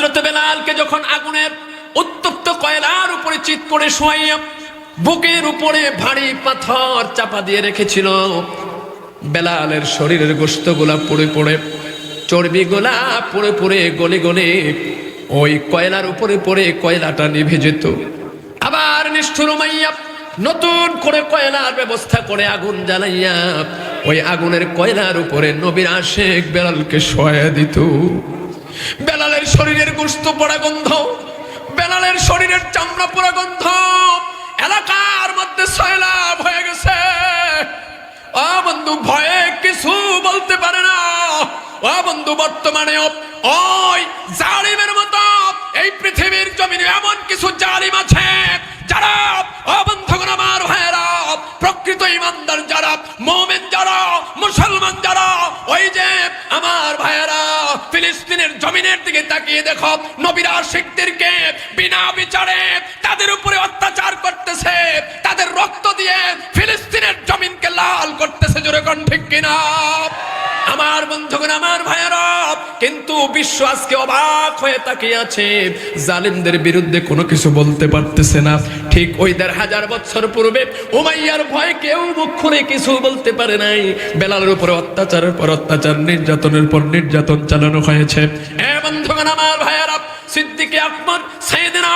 হজরত বেলালকে যখন আগুনের উত্তপ্ত কয়লার উপরে চিত করে শোয়াইয়া বুকের উপরে ভারী পাথর চাপা দিয়ে রেখেছিল, বেলালের শরীরের গোস্তগুলা পড়ে পড়ে চর্বিগুলা পড়ে পড়ে গলে গলে ওই কয়লার উপরে পড়ে কয়লাটা নিভে যেত। আবার নিষ্ঠুর মাইয়া নতুন করে কয়লার ব্যবস্থা করে আগুন জ্বালাইয়া ওই আগুনের কয়লার উপরে নবীর আশেক বেলালকে শোয়া দিত। বেলালের শরীরের গোস্ত পড়া গন্ধ, বেলালের শরীরের চামড়া পোড়া গন্ধ, এলাকার মধ্যে সয়লাভ হয়ে গেছে। ও বন্ধু, ভয়ে কিছু বলতে পারে না। ও বন্ধু, বর্তমানে ওই জালিমের মতো এই পৃথিবীর জমিনে এমন কিছু জালিম আছে যারা ও বন্ধুগণ আমার ভাইয়েরা প্রকৃত ইমানদার যারা মোমেন যারা, মুসলমান যারা, ওই যে আমার ভাইয়েরা ফিলিস্তিনের জমিনের দিকে তাকিয়ে দেখো, নবীরা শিখদেরকে বিনা বিচারে তাদের উপরে অত্যাচার করতেছে, তাদের রক্ত দিয়ে ফিলিস্তিনের জমিনকে লাল করতেছে, জোরে কোন ঠিক কিনা? আমার বন্ধুগণ, আমার ভাইয়েরা, কিন্তু বিশ্ব আজকে অবাক হয়ে তাকিয়ে আছে। জালিমদের বিরুদ্ধে কোনো কিছু বলতে পারতেছে না। ঠিক ওই দেড় হাজার বছর পূর্বে উমাইয়ার ভয় কেউ মুখ খুলে কিছু বলতে পারে নাই। বেলালের উপর অত্যাচারের পর অত্যাচার, নির্যাতনের পর নির্যাতন চালানো হয়েছে। এ বন্ধুগণ, আমার ভাইয়েরা সিদ্দিকে আকবর, সাইয়েদনা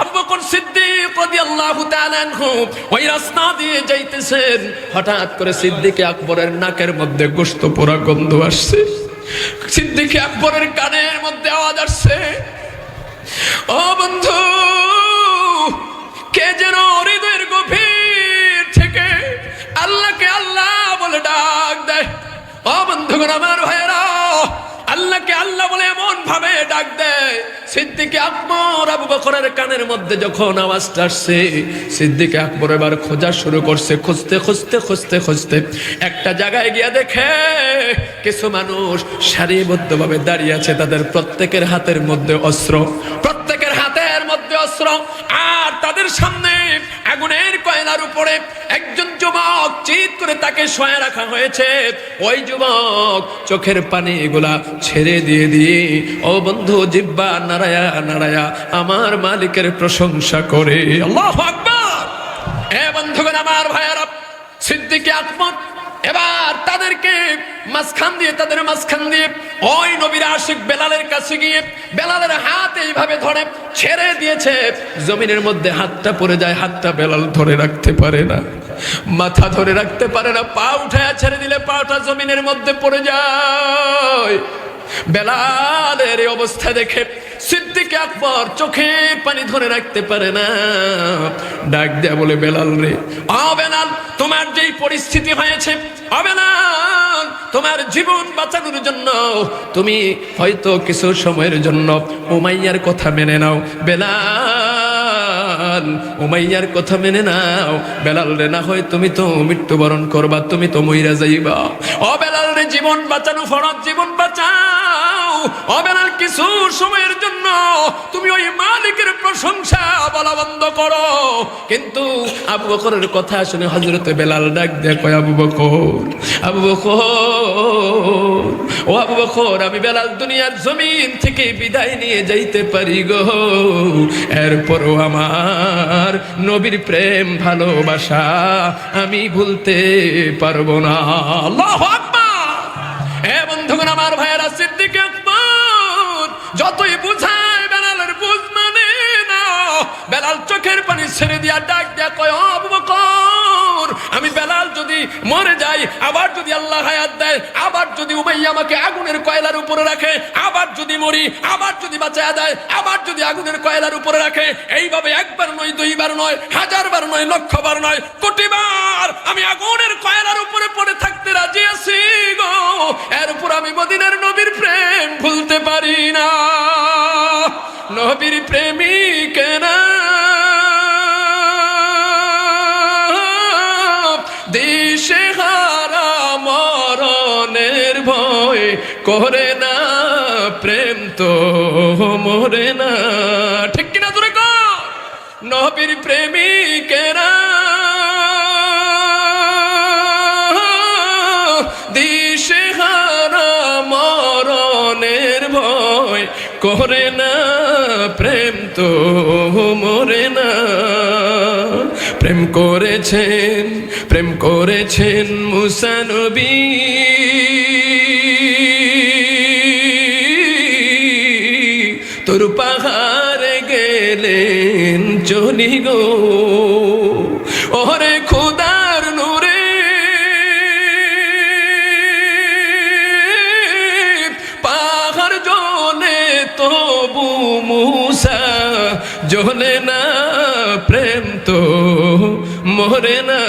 আবু বকর সিদ্দিক রাদিয়াল্লাহু তাআলা আনহু ওই রাস্তা দিয়ে যাইতেছেন। হঠাৎ করে সিদ্দিকে আকবরের নাকের মধ্যে গোশত পোড়া গন্ধ আসছে। সিদ্দিকে আকবরের কানের মধ্যে আওয়াজ আসছে। ও বন্ধু, কে যেন হৃদয়ের গভীর থেকে আল্লাহকে আল্লাহ বলে ডাক দেয়। ও বন্ধুগণ, আমার ভাইয়েরা আল্লাহকে আল্লাহ বলে এমন ভাবে ডাক দেয়। সিদ্দিকে আকবর আবু বকরের কানের মধ্যে যখন আওয়াজটা আসছে, সিদ্দিকে আকবর এবার খোঁজা শুরু করছে, খুঁজতে খুঁজতে খুঁজতে খুঁজতে। একটা জায়গায় গিয়ে দেখে, কিছু মানুষ সারিবদ্ধভাবে দাঁড়িয়ে আছে, তাদের প্রত্যেকের হাতের মধ্যে অস্ত্র। মধ্যে অস্ত্র, আর তাদের সামনে আগুনের কয়লার উপরে একজন যুবক চিৎ করে তাকে শোয়া রাখা হয়েছে। ওই যুবক চোখের পানি এগুলা ছেড়ে দিয়ে দিয়ে ও বন্ধু জিব্বা নারায়া নারায়া আমার মালিকের প্রশংসা করে। আল্লাহ আকবার। এ বন্ধুগণ, আমার ভাইয়ারা, সিদ্দিকে আকবর এবার তাদেরকে মাঝখান দিয়ে, তাদের মাঝখান দিয়ে ওই নবীর আশিক বেলালের কাছে গিয়ে বেলালের হাত এইভাবে ধরে, ছেড়ে দিয়েছে। জমিনের মধ্যে হাতটা পড়ে যায়, হাতটা বেলাল ধরে রাখতে পারে না। মাথা ধরে রাখতে পারে না, পা উঠায় ছেড়ে দিলে পাটা জমিনের মধ্যে পড়ে যায়। বেলালের অবস্থা দেখে সিদ্দিক আকবর চোখে পানি ধরে রাখতে পারে না। ডাক দেয়া বলে, বেলাল রে। আ, বেলাল, তোমার যেই পরিস্থিতি হয়েছে, আ, বেলাল, তোমার জীবন বাঁচানোর জন্য, তুমি হয়তো কিছু সময়ের জন্য উমাইয়ার কথা মেনে নাও। বেলাল, উমাইয়ার কথা মেনে নাও। বেলাল রে, না হয় তুমি তো মৃত্যুবরণ করবা, তুমি তো মইরা যাইবা। ও বেলাল রে, জীবন বাঁচানো ফরজ, জীবন বাঁচাও। ও বেলাল কিছু সময়ের জন্য। তুমি ওই মালিকের প্রশংসা বলা বন্ধ করো। কিন্তু আবু বকরের কথা শুনে হজরতে বেলাল ডাক কয় আবু বকর আবু বকর, ও আবু বকর, আমি বেলাল দুনিয়ার জমিন থেকে বিদায় নিয়ে যাইতে পারি গো। এরপরও আমার নবীর প্রেম ভালোবাসা আমি ভুলতে পারব না। আল্লাহু এ বন্ধুগণ, আমার আকবর যতই বুঝায়, বেলালের বুঝ মানে না। বেলাল চোখের পানি ছেড়ে দিয়া ডাক দিয়া কয় অবকর আমি বেলাল যদি মরে যাই, আবার যদি আল্লাহ হায়াত দেয়, আবার যদি উমাইয়া আমাকে আগুনের কয়লার উপরে রাখে, আবার যদি মরি, আবার যদি বাঁচায়া দেয়, আবার যদি আগুনের কয়লার উপরে রাখে, এইভাবে একবার নয়, দুইবার নয়, হাজারবার নয়, লক্ষবার নয়, কোটিবার আমি আগুনের কয়লার উপরে পড়ে থাকতে রাজি আছি গো। এর উপর আমি মদিনার নবীর প্রেম ভুলতে পারি না। নবীর প্রেমিকেরা দিশে হারা মরণের ভয় করে না, প্রেম তো মরে না। ঠিক কিনা তোরে নবীর প্রেমিকেরা করে না, প্রেম তো মরে না। প্রেম করেছেন প্রেম করেছেন মুসানবী তোর পাহাড়ে গেলেন চলি গো। ওরে খুদার নূরে। পাহাড় জলে তবু মুসা জলে না প্রেম তো মরে না।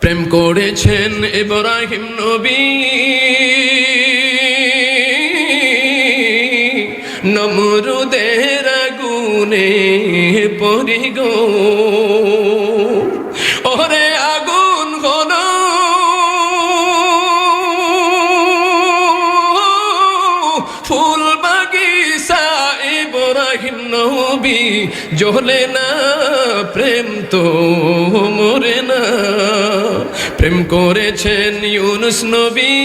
প্রেম করেছেন ইব্রাহিম নবী। নমরুদের গুনে পরি জ্বলে না, প্রেম তো মরে না। প্রেম করেছেন ইউনুস নবী।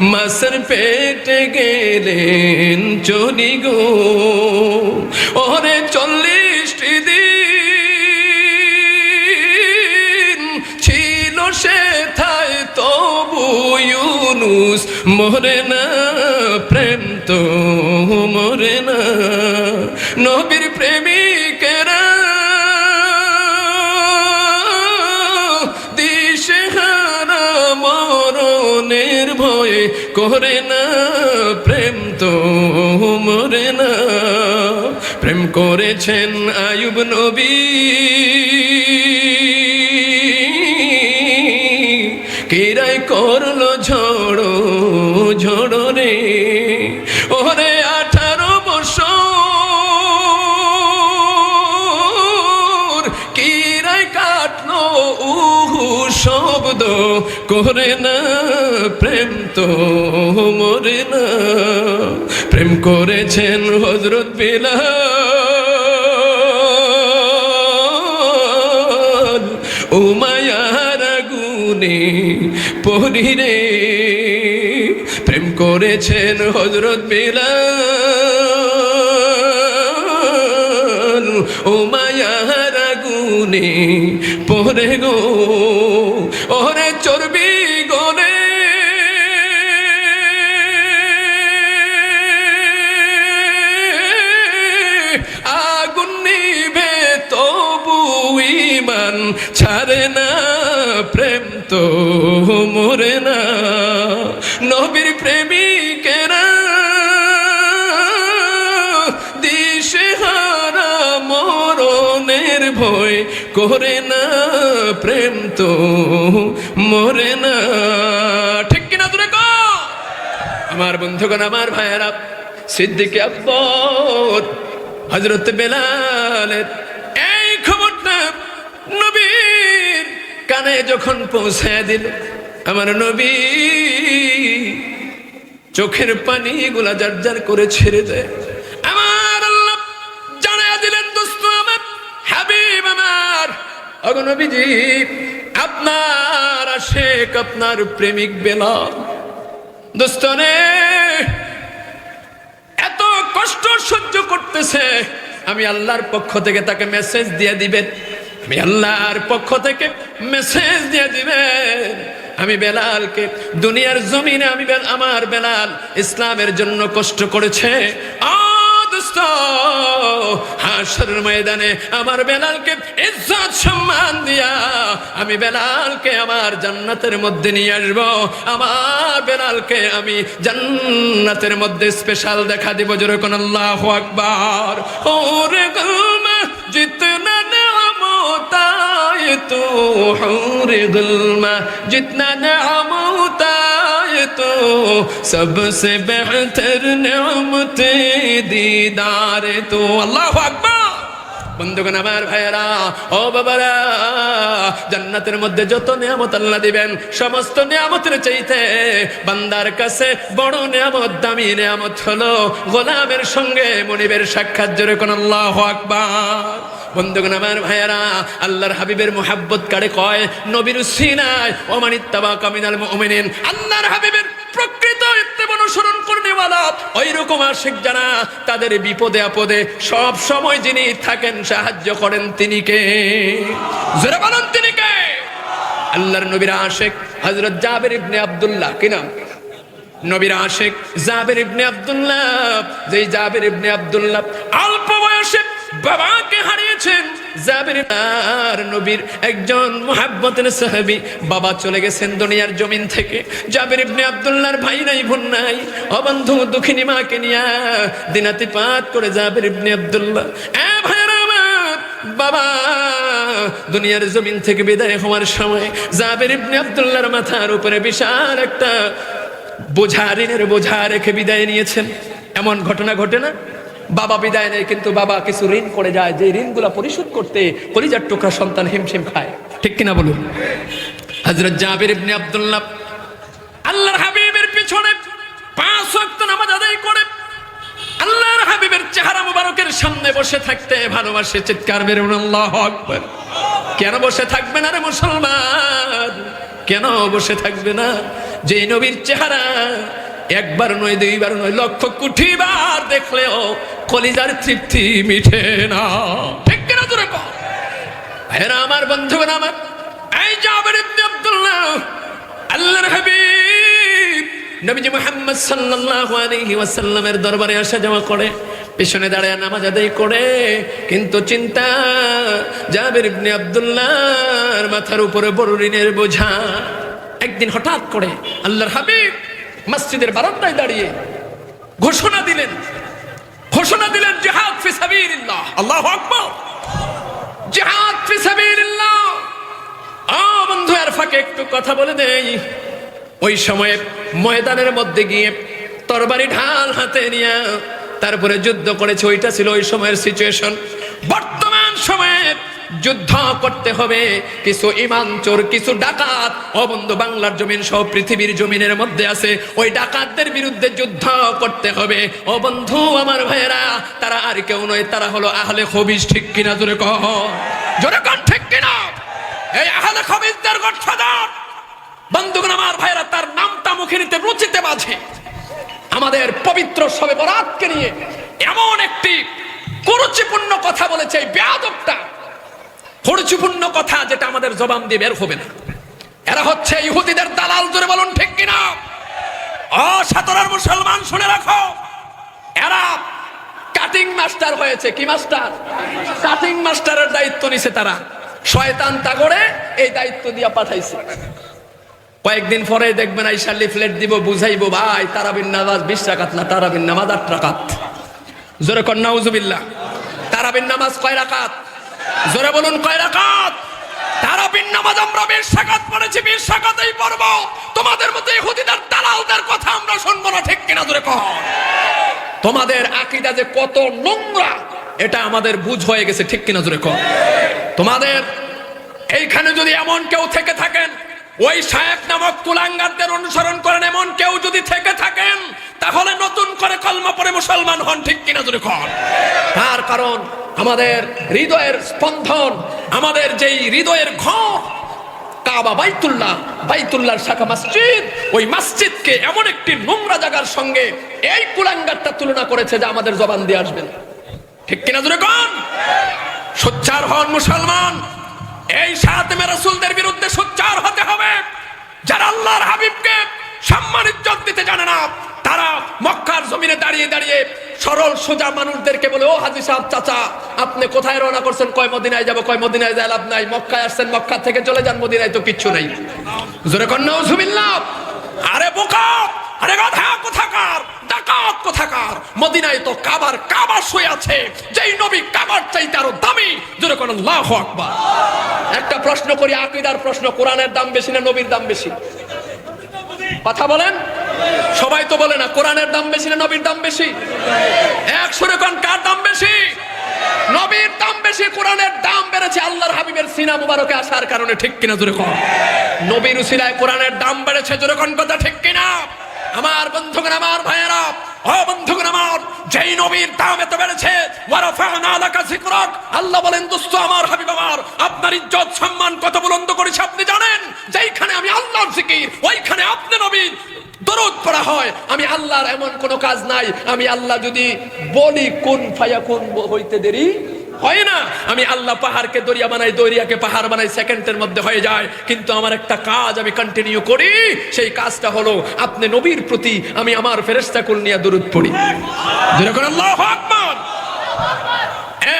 মাসের পেটে গেলেন চলি গো। ওরে ইউনুস মরে না, প্রেম তো মরে না। নবীর প্রেমিকেরা দিশেহারা ভয়ে করে না, প্রেম তো মরে না। প্রেম করেছেন আয়ুব নবী। করে না প্রেম তো মরে না প্রেম করেছেন হজরত বিলাল। আগুনে পরিরে প্রেম করেছেন হজরত বিলাল। উমায়ার আগুনে পরে গো ওরে করে না প্রেম তো মরে না। ঠিক কিনা দূরে আমার বন্ধুগণ, আমার ভাইয়েরা, সিদ্দিক আকবর হজরত বেলালের এই খবরটা নবীর কানে যখন পৌঁছে দিল, আমার নবী চোখের পানি গুলা যার যার করে ছেড়ে দেয়। অগনবীজি আপনার আশেক, আপনার প্রেমিক বেলাল। দোস্তনে, এত কষ্ট সহ্য করতেছে, আমি আল্লাহর পক্ষ থেকে তাকে মেসেজ দিয়ে দিবেন। আমি আল্লাহর পক্ষ থেকে মেসেজ দিয়ে দিবেন। আমি বেলালকে, দুনিয়ার জমিনে আমি আমার বেলাল ইসলামের জন্য কষ্ট করেছে। হাসর ময়দানে আমার বেলালকে ইজ্জত সম্মান দিয়া আমি বেলালকে আমার জান্নাতের মধ্যে নিয়ে আসব। আমার বেলালকে আমি জান্নাতের মধ্যে স্পেশাল দেখা দিব যেরকম আল্লাহ আকবর। ওরে গুলমা জিতনা تو حور گلما جتنا জিতনা ہوتا সবসে বেহতর নিয়ম بہتر نعمت دیدار تو اللہ বন্ধুগণ, আমার ভাইয়েরা, ও বাবারা, জান্নাতের মধ্যে যত নিয়ামত আল্লাহ দিবেন, সমস্ত নিয়ামতের চাইতে বান্দার কাছে বড় নিয়ামত, দামি নিয়ামত হলো গোলামের সঙ্গে মনিবের সাক্ষাৎ। জোরে কোন আল্লাহ আকবার। বন্ধুগণ, আমার ভাইয়েরা, আল্লাহর হাবিবের মোহাব্বত কারে কয়? নবীর সিনায় ওমানিত্তাবা কামিনাল আল্লাহর হাবিবের প্রকৃত ইত্তেব অনুসরণ করনেওয়ালা ওই রকম আশিক তাদের বিপদে আপদে সব সময় যিনি থাকেন, সাহায্য করেন তিনি কে? জোরে তিনি কে? আল্লাহর নবীর আশেক, হযরত জাবের ইবনে আব্দুল্লাহ, কি আশেক, জাবের ইবনে আব্দুল্লাহ, যেই জাবের ইবনে আব্দুল্লাহ অল্প বয়সে বাবাকে হারিয়েছেন। আর নবীর একজন বাবা চলে গেছেন দুনিয়ার জমিন থেকে। ইবনে বোন নাই। দুঃখিনী মাকে করে ইবনে আব্দুল্লাহ বাবা, দুনিয়ার জমিন থেকে বিদায় হওয়ার সময় জাবের ইবনে আব্দুল্লাহর মাথার উপরে বিশাল একটা বোঝা, ঋণের বোঝা রেখে বিদায় নিয়েছেন। এমন ঘটনা ঘটে না? বাবা বিদায় নেয়, কিন্তু বাবা কিছু ঋণ করে যায়। যে ঋণগুলা পরিশোধ করতে কলিজার টুকরা সন্তান হিমশিম খায়। ঠিক কিনা বলুন? হজরত জাবির ইবনে আব্দুল্লাহ আল্লাহর হাবিবের পিছনে পাঁচ ওয়াক্ত নামাজ আদায় করে, আল্লাহর হাবিবের চেহারা মুবারকের সামনে বসে থাকতে ভালোবাসে চিৎকার বের আল্লাহ আকবার। কেন বসে থাকবে না রে মুসলমান? কেন বসে থাকবে না? যে নবীর চেহারা একবার নয়, দুইবার নয়, লক্ষ কোটি বার দেখলেও কলিজার তৃপ্তি মিঠে না। ঠিক কিনা কর ভাইরা আমার বন্ধুগণ, আমার এই জাবের ইবনে আব্দুল্লাহ, আল্লাহর হাবিব, নবীজি মুহাম্মদ সাল্লাল্লাহু আলাইহি ওয়াসাল্লামের দরবারে আসা যাওয়া করে, পিছনে দাঁড়ায় নামাজ আদায় করে, কিন্তু চিন্তা, জাবের ইবনে আব্দুল্লাহর মাথার উপরে বড় ঋণের বোঝা। একদিন হঠাৎ করে আল্লাহর হাবিব মসজিদের বারান্দায় দাঁড়িয়ে ঘোষণা দিলেন ঘোষণা দিলেন জিহাদ ফি সাবিলিল্লাহ। আল্লাহু আকবার। জিহাদ ফি সাবিলিল্লাহ। আ বন্ধু আর ফাঁকে একটু কথা বলে দেই। ওই সময়ে ময়দানের মধ্যে গিয়ে তরবারি ঢাল হাতে নিয়ে তারপরে যুদ্ধ করেছে ওইটা ছিল ওই সময়ের সিচুয়েশন বর্তমান সময়ে যুদ্ধ করতে হবে। কিছু ইমান চোর, কিছু ডাকাত। ও বন্ধু, বাংলার জমিন সহ পৃথিবীর জমিনের মধ্যে আছে। ওই ডাকাতদের বিরুদ্ধে যুদ্ধ করতে হবে। অবন্ধু আমার ভাইয়েরা, তারা আর কেউ নয়, তারা হলো আহলে খবিজ ঠিক কিনা? জোরে কহ। জোরে কন, ঠিক কিনা? এই আহলে খবিজদের গডফাদার বন্ধুগণ, আমার ভাইয়েরা, তার নামটা মুখে নিতে রুচিতে বাজে। আমাদের পবিত্র সবে বরাতকে নিয়ে এমন একটি কুরুচিপূর্ণ কথা বলেছে এই বেয়াদবটা। কুরুচিপূর্ণ কথা যেটা আমাদের জবান দিয়ে বের হবে না। এরা হচ্ছে ইহুদিদের দালাল, জোরে বলুন ঠিক কিনা? অসাতরার মুসলমান, শুনে রাখো। এরা কাটিং মাস্টার হয়েছে। কি মাস্টার কাটিং মাস্টারের দায়িত্ব নিছে তারা। শয়তান তাগরে এই দায়িত্ব দিয়া পাঠাইছে। কয়েকদিন পরে দেখবেন আইসা লিফলেট দিব, বুঝাইবো, ভাই তারাবিন নামাজ বিশ রাকাত না তারাবিন নামাজ আট রাকাত? জোরে কর, নাউজুবিল্লাহ। তারাবিন নামাজ কয় রাকাত? জোরে বলুন, কয় রাকাত? তারাবিন নামাজ আমরা বিশ রাকাত পড়েছি বিশ রাকাতেই পড়ব। তোমাদের মতো ইহুদিদের, দালালদের কথা আমরা শুনব না, ঠিক কিনা জোরে কর তোমাদের আকীদা যে কত নোংরা, এটা আমাদের বুঝ হয়ে গেছে, ঠিক কিনা জোরে কর তোমাদের এইখানে যদি এমন কেউ থেকে থাকেন, ওই সাহেব নামক কুলাঙ্গারদের অনুসরণ করেন, এমন কেউ যদি থেকে থাকেন, তাহলে নতুন করে কলমা পরে মুসলমান হন, ঠিক কিনা জোরে কর তার কারণ আমাদের হৃদয়ের স্পন্দন, আমাদের যেই হৃদয়ের ঘর, কাবা বাইতুল্লাহ, বাইতুল্লাহর শাখা মসজিদ, ওই মসজিদকে এমন একটি নোংরা জায়গার সঙ্গে এই কুলাঙ্গারটা তুলনা করেছে যে আমাদের জবান দিয়ে আসবেন ঠিক কিনা জোরে কন? সোচ্চার হন মুসলমান। এই সাথে রাসূলদের বিরুদ্ধে সোচ্চার হতে হবে। যারা আল্লাহর হাবিবকে সম্মান ইজ্জত দিতে জানে না তারা মক্কার জমিনে দাঁড়িয়ে দাঁড়িয়ে সরল, সোজা মানুষদেরকে বলে, ও হাজি সাহেব, চাচা, আপনি কোথায় রওনা করছেন? কয় মদিনায় যাব, কয় মদিনায় যায় লাভ নাই। মক্কায় আসছেন, মক্কা থেকে চলে যান, মদিনায় তো কিচ্ছু নাই। জোরে কন্যা আরে বোকা! আরে গাধা, কোথাকার? ডাকাত, কোথাকার? মদিনায় তো কাবার কাবা শুয়ে আছে। যেই নবী কাবার চাইতে আরও দামি। জোরে কোন, আল্লাহু আকবার! একটা প্রশ্ন করি, আকীদার প্রশ্ন, কোরআনের দাম বেশি না নবীর দাম বেশি? কথা বলেন? সবাই তো বলে না, কোরআনের দাম বেশি না নবীর দাম বেশি? একশো রেকন কার দাম বেশি? নবীর দাম বেশি, কোরআনের দাম বেড়েছে, আল্লাহর হাবিবের সিনা মুবারকে আসার কারণে, ঠিক কিনা জোরে কর নবীর উসিলায় কোরআনের দাম বেড়েছে, জোরে কোন কথা, ঠিক কিনা? আমার বন্ধুগণ, আমার ভাইয়েরা, ও বন্ধুগণ আমার, যেই নবীর দাম এত বেড়েছে আল্লাহ বলেন, দোস্ত, আমার হাবিব আমার, আপনার ইজ্জত, সম্মান কত বুলন্দ করেছে, আপনি জানেন? যেইখানে আমি আল্লাহর জিকির, ওইখানে আপনি নবী দরদ পড়া হয়, আমি আল্লাহর এমন কোনো কাজ নাই, আমি আল্লাহ যদি বলি কোন ফায়া কোন হইতে দেরি হয় না, আমি আল্লাহ পাহাড়কে দরিয়া বানাই, দরিয়াকে পাহাড় বানাই, সেকেন্ডের মধ্যে হয়ে যায়। কিন্তু আমার একটা কাজ আমি কন্টিনিউ করি, সেই কাজটা হলো আপনি নবীর প্রতি আমি আমার ফেরেস্তা কুল নিয়ে দরুদ পড়ি।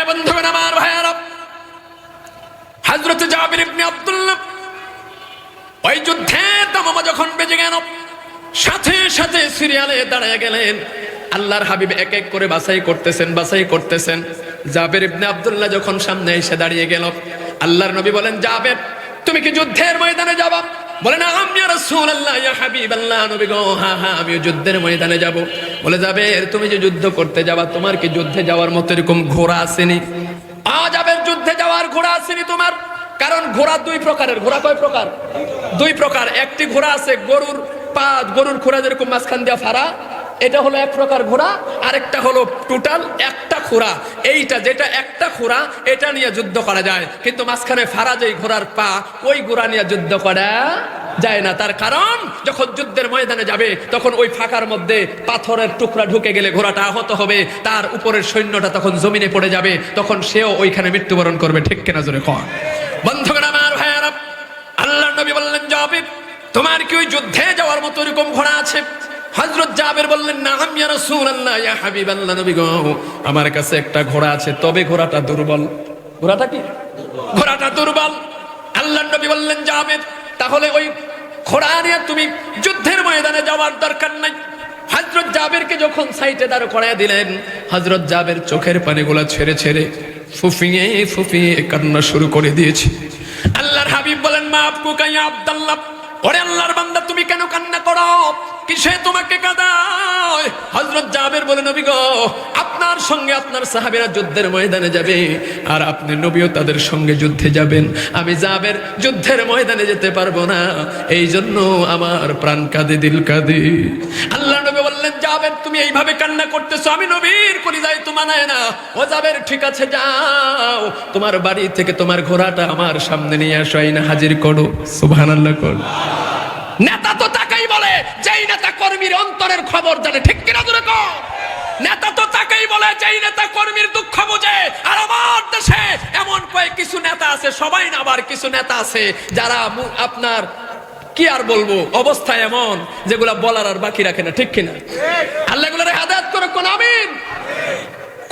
বন্ধুগণ আমার ভাইয়ারা, হযরত জাবির ইবনে আব্দুল্লাহ, ওই যুদ্ধে তামামা যখন বেজে গেল সাথে সাথে সিরিয়ালে দাঁড়ায় গেলেন। আল্লাহর হাবিব এক এক করে বাছাই করতেছেন বাছাই করতেছেন। জাবের ইবনে আব্দুল্লাহ যখন সামনে এসে দাঁড়িয়ে গেল, আল্লাহর নবী বলেন, জাবের, তুমি কি যুদ্ধের ময়দানে যাবা? বলে না আমি রাসূলুল্লাহ, ইয়া হাবিবাল্লাহ নবী গো হ্যাঁ হ্যাঁ আমিও যুদ্ধের ময়দানে যাব। বলে, জাবের, তুমি যে যুদ্ধ করতে যাবা, তোমার কি যুদ্ধে যাওয়ার মতো এরকম ঘোড়া আসেনি? আ আবের যুদ্ধে যাওয়ার ঘোড়া আসেনি তোমার, কারণ ঘোড়া দুই প্রকারের। ঘোড়া কয় প্রকার? দুই প্রকার। একটি ঘোড়া আছে গরুর পা গরুর ঘোড়া যেরকম মাঝখান দিয়া ফাড়া, এটা হলো এক প্রকার ঘোড়া, আরেকটা হলো টোটাল একটা ঘোড়া। এইটা যেটা একটা ঘোড়া, এটা নিয়ে যুদ্ধ করা যায়। কিন্তু মাঝখানে ফারা যেই ঘোড়ার পা, ওই ঘোড়া নিয়ে যুদ্ধ করা যায় না। তার কারণ, যখন যুদ্ধের ময়দানে যাবে, তখন ওই ফাঁকার মধ্যে পাথরের টুকরা ঢুকে গেলে ঘোড়াটা আহত হবে। তার উপরের সৈন্যটা তখন জমিনে পড়ে যাবে। তখন সেও ওইখানে মৃত্যুবরণ করবে। ঠিক কেনা জোরে কন বন্ধুগণ আমার ভাইয়ারা আল্লাহ নবী বললেন জাবির তোমার কি ওই যুদ্ধে যাওয়ার মতো এরকম ঘোড়া আছে? হজরত জাবের বললেন না আমি ইয়া আমার কাছে একটা ঘোড়া আছে, তবে ঘোড়াটা দুর্বল। ঘোড়াটা কি? ঘোড়াটা দুর্বল। আল্লাহ নবী বললেন, জাবের, তাহলে ওই ঘোড়া নিয়ে তুমি যুদ্ধের ময়দানে যাওয়ার দরকার নাই। হজরত জাবেরকে যখন সাইটে দাঁড় করায় দিলেন হজরত জাবের চোখের পানিগুলা ছেড়ে ছেড়ে ফুফিয়ে ফুফিয়ে কান্না শুরু করে দিয়েছে। আল্লাহর হাবিব বলেন, মা আপকু কাইয়া আব্দাল্লাহ ওরে আল্লাহর বান্দা তুমি কেন কান্না করো? কিসে তোমাকে কাঁদায়? হজরত জাবের বলে, নবী গো, আপনার সঙ্গে আপনার সাহাবেরা যুদ্ধের ময়দানে যাবে আর আপনি নবীও তাদের সঙ্গে যুদ্ধে যাবেন। আমি জাবের যুদ্ধের ময়দানে যেতে পারব না। এই জন্য আমার প্রাণ কাঁদে, দিল কাঁদে। আল্লাহ নবী বললেন, জাবের, তুমি এইভাবে কান্না করতেছো? আমি নবীর করি যাই তো মানায় না। ও জাবের, ঠিক আছে, যাও। তোমার বাড়ি থেকে তোমার ঘোড়াটা আমার সামনে নিয়ে আসো। আইনা হাজির করো। সুবহানাল্লাহ, করো। নেতা তো তাকেই বলে, যেই নেতা কর্মীর অন্তরের খবর জানে, ঠিক কিনা দূরে কর? নেতা তো তাকেই বলে, যেই নেতা কর্মীর দুঃখ বুঝে, আর আমার দেশে এমন কয়েক কিছু নেতা আছে, সবাই না আবার কিছু নেতা আছে, যারা আপনার, কি আর বলব, অবস্থা এমন, যেগুলা বলার আর বাকি রাখে না, ঠিক কিনা? আল্লাহ এগুলোর হাদায়াত করে কোন আমিন?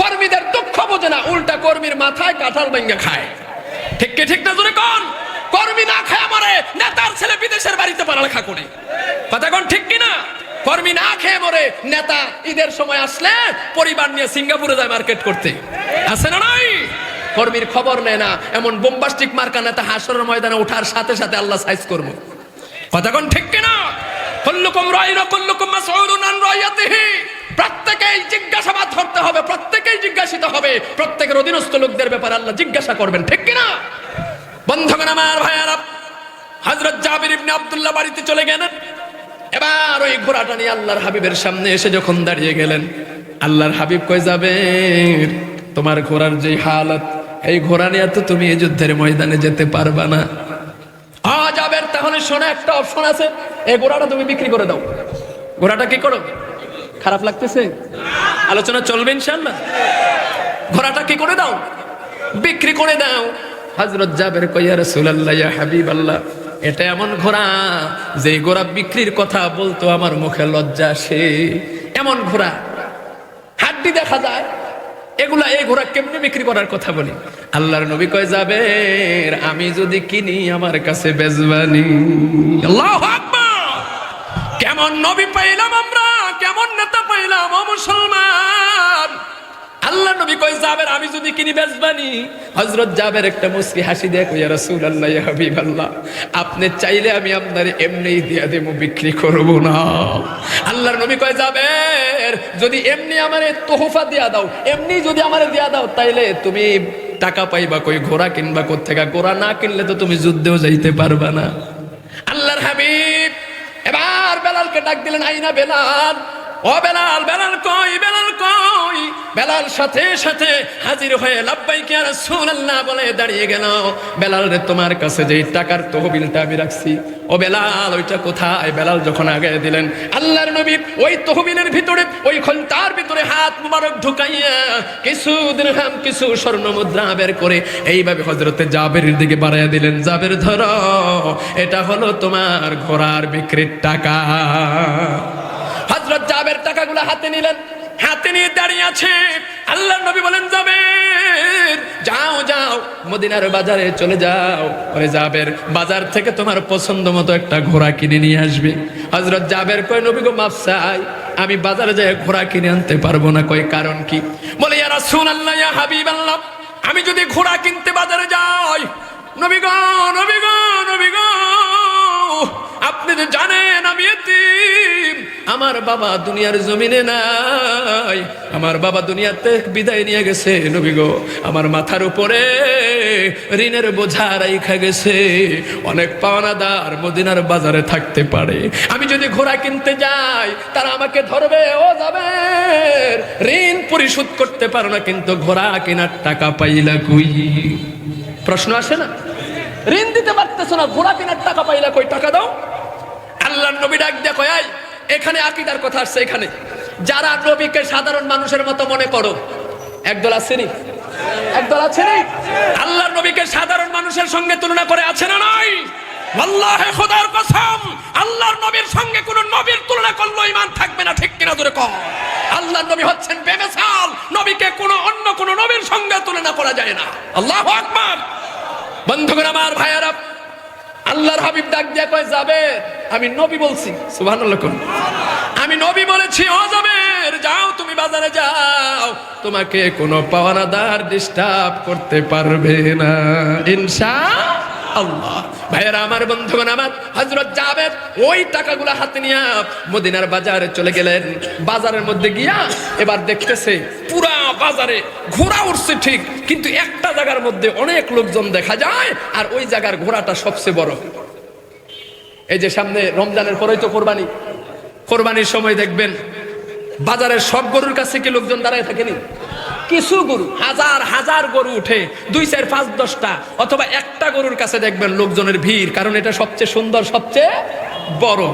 কর্মীদের দুঃখ বোঝে না, উল্টা কর্মীর মাথায় কাঁঠাল ভেঙে খায়। ঠিক কি, ঠিক না জোরে কোন কর্মী না খেয়ে মরে, নেতার ছেলে বিদেশের বাড়িতে পড়ালেখা করে। কথা কোন ঠিক কি না কর্মী না খেয়ে মরে, নেতা ঈদের সময় আসলে পরিবার নিয়ে সিঙ্গাপুরে যায় মার্কেট করতে। আছে না নাই? কর্মীর খবর নেয় না, এমন বোম্বাস্টিক মার্কা নেতা হাসরের ময়দানে ওঠার সাথে সাথে আল্লাহ সাইজ করব। কথা কোন ঠিক কিনা? কুল্লুকুম রাইনা কুল্লুকুম মাসউলুন আন রাইয়াতিহি প্রত্যেকেই জিজ্ঞাসাবাদ করতে হবে, প্রত্যেকেই জিজ্ঞাসিত হবে। প্রত্যেকের অধীনস্থ লোকদের ব্যাপারে আল্লাহ জিজ্ঞাসা করবেন, ঠিক কিনা বন্ধুগণ আমার ভাইয়ারা, হযরত জাবির ইবনে আব্দুল্লাহ বাড়িতে চলে গেলেন। এবার ওই ঘোড়াটা নিয়ে আল্লাহর হাবিবের সামনে এসে যখন দাঁড়িয়ে গেলেন, আল্লাহর হাবিব কই যাবে তোমার ঘোড়ার যে হালত, এই ঘোড়া নিয়ে তো তুমি এই যুদ্ধের ময়দানে যেতে পারবা না। যাবের তাহলে শোনা, একটা অপশন আছে। এই ঘোড়াটা তুমি বিক্রি করে দাও। ঘোড়াটা কি করো? খারাপ লাগতেছে? আলোচনা চলবে ইনশাল্লাহ ঘোড়াটা কি করে দাও? বিক্রি করে দাও। হজরত জাবের কইয়া রাসূলুল্লাহ, ইয়া হাবিবাল্লাহ, এটা এমন ঘোড়া যে ঘোড়া বিক্রির কথা বলতো আমার মুখে লজ্জা সে এমন ঘোড়া, হাড্ডি দেখা যায়। এগুলা এই ঘোড়া কেমনি বিক্রি করার কথা বলি? আল্লাহর নবী কয় যাবে আমি যদি কিনি আমার কাছে বেজবানি। কেমন নবী পাইলাম আমরা, কেমন নেতা পাইলাম মুসলমান। আল্লাহ নবী কই যাবের আমি যদি কিনি বেজবানি। হযরত জাবের একটা মুসকি হাসি দেয় কইয়া রাসূলুল্লাহ, ইয়া হাবিবাল্লাহ, আপনি চাইলে আমি আপনার এমনিই দিয়া দেবো, বিক্রি করব না। আল্লাহর নবী কয় যাবের যদি এমনি আমারে তোহফা দিয়া দাও, এমনি যদি আমারে দিয়া দাও, তাইলে তুমি টাকা পাইবা কই, ঘোড়া কিনবা কোত্থেকা? ঘোড়া না কিনলে তো তুমি যুদ্ধেও যাইতে পারবা না। আল্লাহর হাবিব এবার বেলালকে ডাক দিলেন, আইনা বেলাল ও বেলাল বেলাল কই বেলাল কই? বেলাল সাথে সাথে হাজির হয়ে লাব্বাই কে রাসূলুল্লাহ বলে দাঁড়িয়ে গেল। বেলাল রে, তোমার কাছে যে টাকার তহবিলটা আমি রাখছি। ও বেলাল, ওইটা কোথায়? বেলাল যখন আগে দিলেন, আল্লাহর নবী ওই তহবিলের ভিতরে, ওই খন্তার ভিতরে হাত মুবারক ঢুকাইয়া কিছু দিরহাম কিছু স্বর্ণ মুদ্রা বের করে এইভাবে হজরতে জাবেরের দিকে বাড়াইয়া দিলেন। জাবের, ধরো, এটা হলো তোমার ঘোড়ার বিক্রির টাকা। হজরত জাবের টাকাগুলো হাতে নিলেন। হাতে নিয়ে দাঁড়িয়ে আছে। আল্লাহ নবী বলেন যাবে যাও যাও, মদিনার বাজারে চলে যাও। ওই জাবের বাজার থেকে তোমার পছন্দ মতো একটা ঘোড়া কিনে নিয়ে আসবে। হজরত জাবের কয়, নবী গো, মাফ চাই, আমি বাজারে যাই ঘোড়া কিনে আনতে পারব না। কয়, কারণ কি? বলে ইয়ারা শুন আল্লাহ ইয়া হাবিব আল্লাহ আমি যদি ঘোড়া কিনতে বাজারে যাই, নবী গো নবী গো নবী গো, আপনি তো জানেন আমি এতিম। আমার বাবা দুনিয়ার জমিনে নাই। আমার বাবা দুনিয়াতে বিদায় নিয়ে গেছে, নবী গো। আমার মাথার উপরে ঋণের বোঝা রাইখা গেছে। অনেক পাওনাদার মদিনার বাজারে থাকতে পারে। আমি যদি ঘোড়া কিনতে যাই, তারা আমাকে ধরবে, ও যাবে ঋণ পরিশোধ করতে পারো না, কিন্তু ঘোড়া কেনার টাকা পাইলা কুই? প্রশ্ন আসে না? ঋণ দিতে পারতেছ না, ঘোড়া কেনার টাকা পাইলা কই? টাকা দাও। আল্লাহ নবী ডাক দেখো এই এখানে আকিদার কথা আসছে এখানে। যারা নবীকে সাধারণ মানুষের মতো মনে করো, একদল আসেনি একদল আছেনি আল্লাহর নবীকে সাধারণ মানুষের সঙ্গে তুলনা করে আছে না নাই? আল্লাহে খোদার কসম, আল্লাহর নবীর সঙ্গে কোন নবীর তুলনা করল ইমান থাকবে না, ঠিক কিনা ধরে কর আল্লাহর নবী হচ্ছেন বেমেসাল, নবীকে কোন অন্য কোন নবীর সঙ্গে তুলনা করা যায় না। আল্লাহু আকবার। বন্ধুগণ, আমার ভাইয়ারা আল্লাহর হাবিব ডাক দিয়ে কয় যাবে? আমি নবী বলছি সুবহানাল্লাহ আমি নবী বলেছি ও যাবের যাও, তুমি বাজারে যাও। তোমাকে কোনো পাওয়ানাদার ডিস্টার্ব করতে পারবে না। ইনশা আল্লাহ। ভাইয়েরা, আমার বন্ধুগণ, আমার হজরত জাবেদ ওই টাকাগুলো হাতে নিয়ে মদিনার বাজারে চলে গেলেন। বাজারের মধ্যে গিয়া এবার দেখতেছে, পুরা বাজারে ঘোড়া উঠছে ঠিক, কিন্তু একটা জায়গার মধ্যে অনেক লোকজন দেখা যায়, আর ওই জায়গার ঘোড়াটা সবচেয়ে বড়। এই যে সামনে রমজানের পরেই তো কোরবানি। কোরবানির সময় দেখবেন বাজারের সব গরুর কাছে কি লোকজন দাঁড়ায় থাকেনি? কিছু গরু, হাজার হাজার গরু উঠে দুই, চার, পাঁচ, দশটা অথবা একটা গরুর কাছে দেখবেন লোকজনের ভিড়, কারণ এটা সবচেয়ে সুন্দর, সবচেয়ে বড়।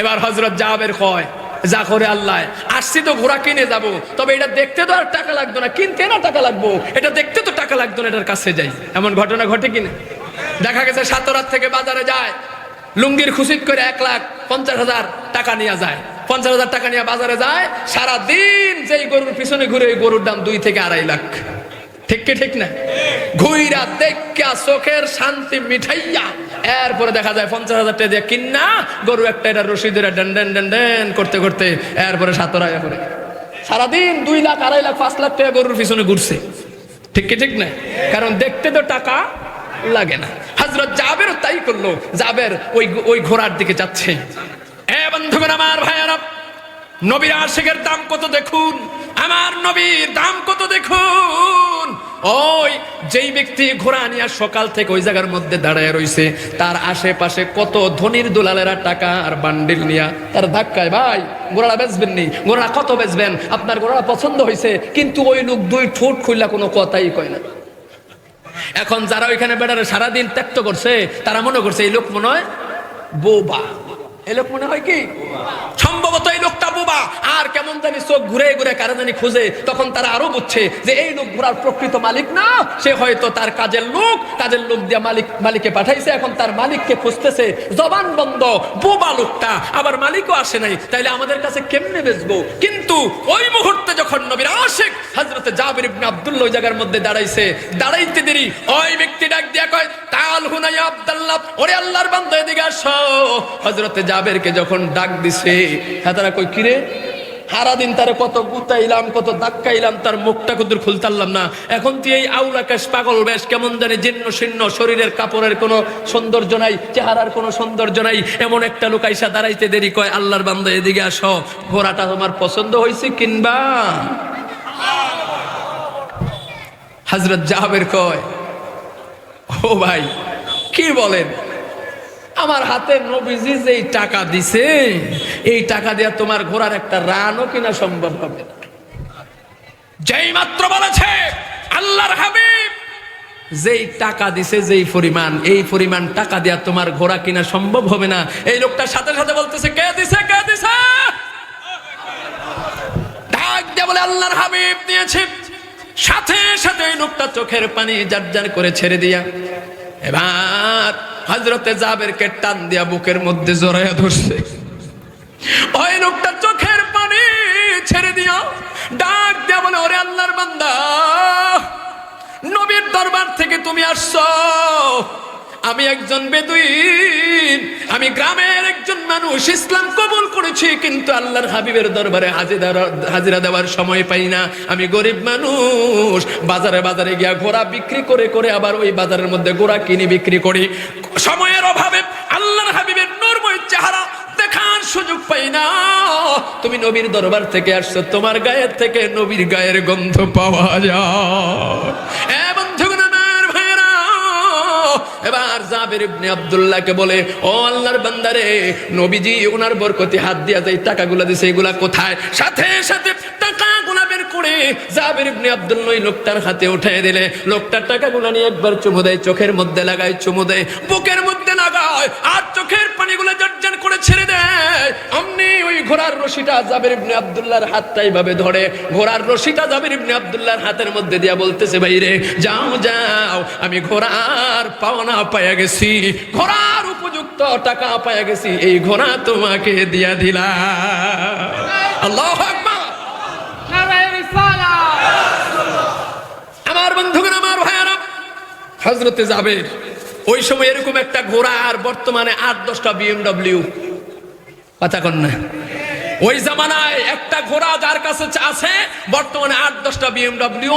এবার হজরত জাহাবের কয়, যা করে আল্লাহ, আসছি তো ঘোড়া কিনে যাব, তবে এটা দেখতে তো আর টাকা লাগতো না, কিনতে না টাকা লাগবো, এটা দেখতে তো টাকা লাগতো না, এটার কাছে যাই। এমন ঘটনা ঘটে কিনা? দেখা গেছে সাতরাত থেকে বাজারে যায়, লুঙ্গির খুশিত করে এক লাখ পঞ্চাশ হাজার টাকা নিয়ে যায়। পঞ্চাশ হাজার টাকা নিয়ে বাজারে যায় সারা দিন যেই গরুর পিছনে ঘুরে ওই গরুর দাম দুই থেকে আড়াই লাখ। ঠিক কি ঠিক না? ঘুইরা দেখা চোখের শান্তি মিঠাইয়া। এরপরে দেখা যায় পঞ্চাশ হাজার টাকা দিয়ে কিন্না, গরু একটা এটা রশি ধরে ডেন ডেন ডেন ডেন করতে করতে এরপরে সাতরায় করে। সারাদিন দুই লাখ, আড়াই লাখ, পাঁচ লাখ টাকা গরুর পিছনে ঘুরছে। ঠিক কি ঠিক না? কারণ দেখতে তো টাকা লাগে না। হজরত জাবেরও তাই করল। জাবের ওই ওই ঘোড়ার দিকে যাচ্ছে। বন্ধুগণ আমার ভাইয়ারা, নবীর আশেকের দাম কত দেখুন? আমার নবীর দাম কত দেখুন? ওই যেই ব্যক্তি ঘোড়া নিয়ে সকাল থেকে ওই জায়গার মধ্যে দাঁড়ায় রইছে, তার আশেপাশে কত ধনির দুলালেরা টাকা আর বান্ডিল নিয়া তার ধাক্কায়, ভাই ঘোড়া বেচবেন নি? ঘোড়া কত বেচবেন? আপনার ঘোড়া পছন্দ হয়েছে কিন্তু ওই লোক দুই ঠোঁট খুললা কোনো কথাই কয় না। এখন যারা ওইখানে বেড়ারে সারাদিন ত্যাক্ত করছে, তারা মনে করছে এই লোক মনে হয় বোবা। মনে হয় কি? সম্ভবত এই লোকটা বোবা। আর কেমন জানি চোখ ঘুরে ঘুরে জানি খুঁজে, তখন তারা আরও বুঝছে যে এই লোক ঘোরার প্রকৃত মালিক না, সে হয়তো তার কাজের লোক কাজের লোক দিয়ে মালিক পাঠাইছে, এখন তার মালিককে খুঁজতেছে। জবান বন্ধ, বোবা লোকটা, আবার মালিকও আসে নাই, তাইলে আমাদের কাছে কেমনে বেচবো? কিন্তু ওই মুহূর্তে যখন নবীর আশেক হজরতে জাবির আব্দুল্লাহ জায়গার মধ্যে দাঁড়াইছে, দাঁড়াইতে দেরি, ওই ব্যক্তি ডাক দিয়া কয় তাল হুনাই আব্দুল্লাহ, ওরে আল্লাহর বান্দা এদিকে আসো। হজরতে জাবেরকে যখন ডাক দিছে হ্যাঁ তারা কই কিরে? সারাদিন তারে কত গুতাইলাম, কত ধাক্কাইলাম তার মুখটা কুদুর খুলতারলাম না। এখন তুই এই আউলাকাশ পাগল বেশ, কেমন জানি জীর্ণ শীর্ণ, শরীরের কাপড়ের কোনো সৌন্দর্য নাই, চেহারার কোনো সৌন্দর্য নাই। এমন একটা লোক আইসা দাঁড়াইতে দেরি কয়, আল্লাহর বান্দা এদিকে আসো, ঘোড়াটা তোমার পছন্দ হয়েছে কিনবা? হজরত জাহাবের কয় ও ভাই, কি বলেন? আমার হাতে নবীজি যেই টাকা দিছে, এই টাকা দিয়ে তোমার ঘোড়ার একটা রানও কিনা সম্ভব হবে না। যেই মাত্র বলেছে, আল্লাহর হাবিব, যেই টাকা দিছে, যেই পরিমাণ, এই পরিমাণ টাকা দেওয়া তোমার ঘোড়া কিনা সম্ভব হবে না। এই লোকটার সাথে সাথে বলতেছে, কে দিছে কে দিছে? ডাক দিয়ে বলে, আল্লাহর হাবিব দিয়েছে। সাথে সাথে লোকটা চোখের পানি জার জার করে ছেড়ে দিয়া, এবার হজরতে জাবেরকে টান দিয়া বুকের মধ্যে জড়াইয়া ধরছে। ওই লোকটা চোখের পানি ছেড়ে দিয়া ডাক দিয়া বলে, ওরে আল্লাহর বান্দা, নবীর দরবার থেকে তুমি আসছো। আমি একজন বেদুইন, আমি গ্রামের একজন মানুষ, ইসলাম কবুল করেছি, কিন্তু আল্লাহর হাবিবের দরবারে হাজিরা দেওয়ার সময় পাই না। আমি গরিব মানুষ, বাজারে বাজারে গিয়া ঘোড়া বিক্রি করে করে আবার ওই বাজারের মধ্যে ঘোড়া কিনে বিক্রি করি। সময়ের অভাবে আল্লাহর হাবিবের নর্ময় চেহারা দেখার সুযোগ পাই না। তুমি নবীর দরবার থেকে আসছো, তোমার গায়ের থেকে নবীর গায়ের গন্ধ পাওয়া যায়। এবার জাবের ইবনে আব্দুল্লাহকে বলে, ও আল্লাহর বান্দারে, নবীজি ওনার বরকতি হাত দিয়া যে টাকাগুলা দিছে, এগুলা কোথায়? সাথে সাথে করে জাবের ইবনে আব্দুল্লাহ ওই লোকটার হাতে উঠিয়ে দিলে। লোকটার টাকাগুলা নিয়ে একবার চুমু দেয়, চোখের মধ্যে লাগায় চুমু দেয়। বুকের মধ্যে লাগায়, আর চোখের পানিগুলো জর্জন করে ছেড়ে দেয়। অমনি ওই ঘোড়ার রশিটা জাবের ইবনে আব্দুল্লাহর হাতটা এইভাবে ধরে। ঘোড়ার রশিটা জাবের ইবনে আব্দুল্লাহর হাতের মধ্যে দিয়া বলতেছে ভাই রে যাও যাও, আমি ঘোড়ার পাওনা পাইয়া গেছি। ঘোড়ার উপযুক্ত টাকা পাইয়া গেছি, এই ঘোড়া তোমাকে দিয়া দিলা আল্লাহ আকবার নারায় রিসালাত আমার বন্ধুগণ আমার ভাইয়ারা হজরতে যাবের ওই সময় এরকম একটা ঘোড়া আর বর্তমানে আট, দশটা বিএমডব্লিউ। কথা কন না ওই জামানায় একটা ঘোড়া যার কাছে আছে, বর্তমানে আট, দশটা বিএমডব্লিউ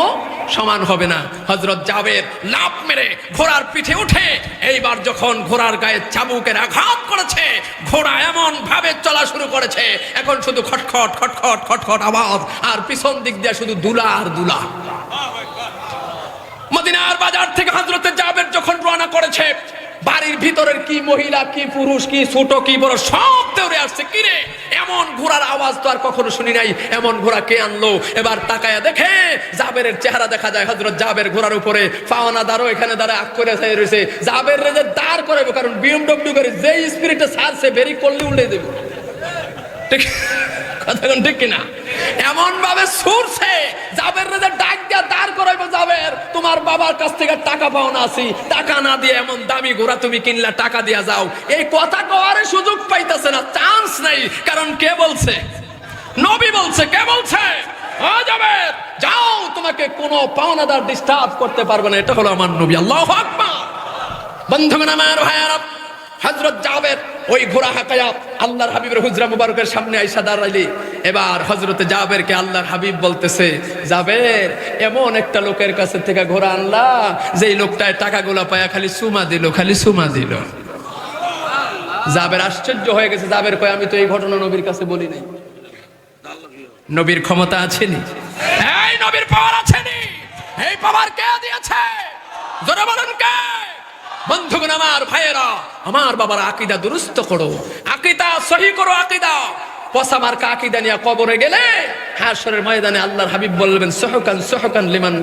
সমান হবে না। হজরত জাবের লাভ মেরে ঘোড়ার পিঠে উঠে, এইবার যখন ঘোড়ার গায়ে চাবুকের আঘাত করেছে, ঘোড়া এমন ভাবে চলা শুরু করেছে, এখন শুধু খটখট খটখট খটখট আওয়াজ, আর পিছন দিক দিয়ে শুধু দুলা আর দুলা। মদিনার বাজার থেকে হজরতে জাবের যখন রওনা করেছে, বাড়ির ভিতরের কি মহিলা, কি পুরুষ, কি ছোট, কি বড়, সব দৌড়ে আসছে। কি রে? এমন ঘোড়ার আওয়াজ তো আর কখনো শুনি নাই। এমন ঘোড়া কে আনলো? এবার তাকায়া দেখে জাবেরের চেহারা দেখা যায় হজরত জাবের ঘোড়ার উপরে। পাওনা দাঁড়ো এখানে দাঁড়া আক করে চাই রয়েছে। জাবের রে যে দাঁড় করাবে, কারণ বিএমডব্লিউ করে যেই স্পিরিটে ছাড়ছে, বেরি করলে উল্টে দেবে। ঠিক কথা ঠিক কিনা? এমন ভাবে সুরছে জাবের রে ডাক দিয়া দাঁড় করাইবো জাবের তোমার বাবার কাছ থেকে টাকা পাও না আছি টাকা না দিয়ে এমন দামি ঘোড়া তুমি কিনলা টাকা দিয়া যাও। এই কথা কওয়ার সুযোগ পাইতাছে না চান্স নাই, কারণ কে বলছে? নবী বলছে, কে বলছে? ও জাবের যাও, তোমাকে কোনো পাওনাদার ডিস্টার্ব করতে পারবে না, এটা হলো আমার নবী, আল্লাহু আকবার। বন্ধুগণ আমার ভাইয়ারা হজরত জাবের ওই ঘোড়া হাকায়া আল্লাহর হাবিবের হুজরা মুবারকের সামনে আইসা দাঁড়াইলি। এবার হজরতে জাবেরকে আল্লাহর হাবিব বলতেছে, জাবের, এমন একটা লোকের কাছে থেকে ঘোড়া আনলা যেই লোকটায় টাকাগুলা পায়া খালি সুমা দিল, খালি সুমা দিল। জাবের আশ্চর্য হয়ে গেছে। জাবের কয়, আমি তো এই ঘটনা নবীর কাছে বলি নাই। নবীর ক্ষমতা আছে নি? এই নবীর পাওয়ার আছে নি? এই পাওয়ার কে দিয়েছে? জোরে বলুন কে? বন্ধুগণ আমার ভাইয়েরা আমার বাবার আকিদা দুরুস্ত করো আকিদা সহি করো আকিদা পচা মার্কা আকিদা নিয়ে কবরে গেলে হাসরের ময়দানে আল্লাহর হাবিব বলবেন, সহকান সহকান লিমান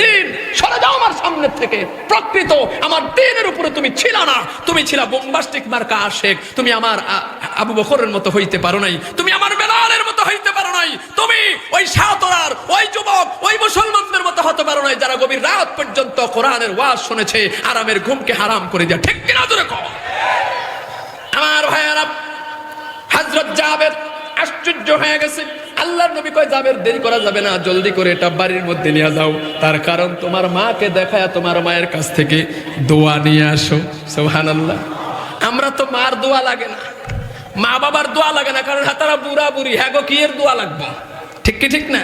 দিন সরে যাও আমার সামনে থেকে। প্রকৃত আমার দিনের উপরে তুমি ছিল না। তুমি ছিল বোম্বাস্টিক মার্কা আশেক। তুমি আমার আবু বকরের মতো হইতে পারো নাই। তুমি আমার বেলালের মতো হইতে পারো নাই। তুমি ওই সাতরার ওই যুবক, ওই মুসলমানদের মতো হতে পারো নাই, যারা গভীর রাত পর্যন্ত কোরআনের ওয়াজ শুনেছে, আরামের ঘুমকে হারাম করে দেয়া। ঠিক কিনা জোরে কও? আমার ভাইয়ারা হজরত জাবের আশ্চর্য হয়ে গেছে। আল্লাহর নবী কয়, জাবের, দেরি করা যাবে না, জলদি করে এটা বাড়ির মধ্যে নিয়ে যাও। তার কারণ তোমার মাকে দেখায় তোমার মায়ের কাছ থেকে দোয়া নিয়ে আসো। সোহান আল্লাহ আমরা তো মার দোয়া লাগে না। মা বাবার দোয়া লাগে না, কারণ হ্যাঁ তারা বুড়া বুড়ি হ্যাঁ গো কি এর দোয়া লাগবে? ঠিক কি ঠিক না?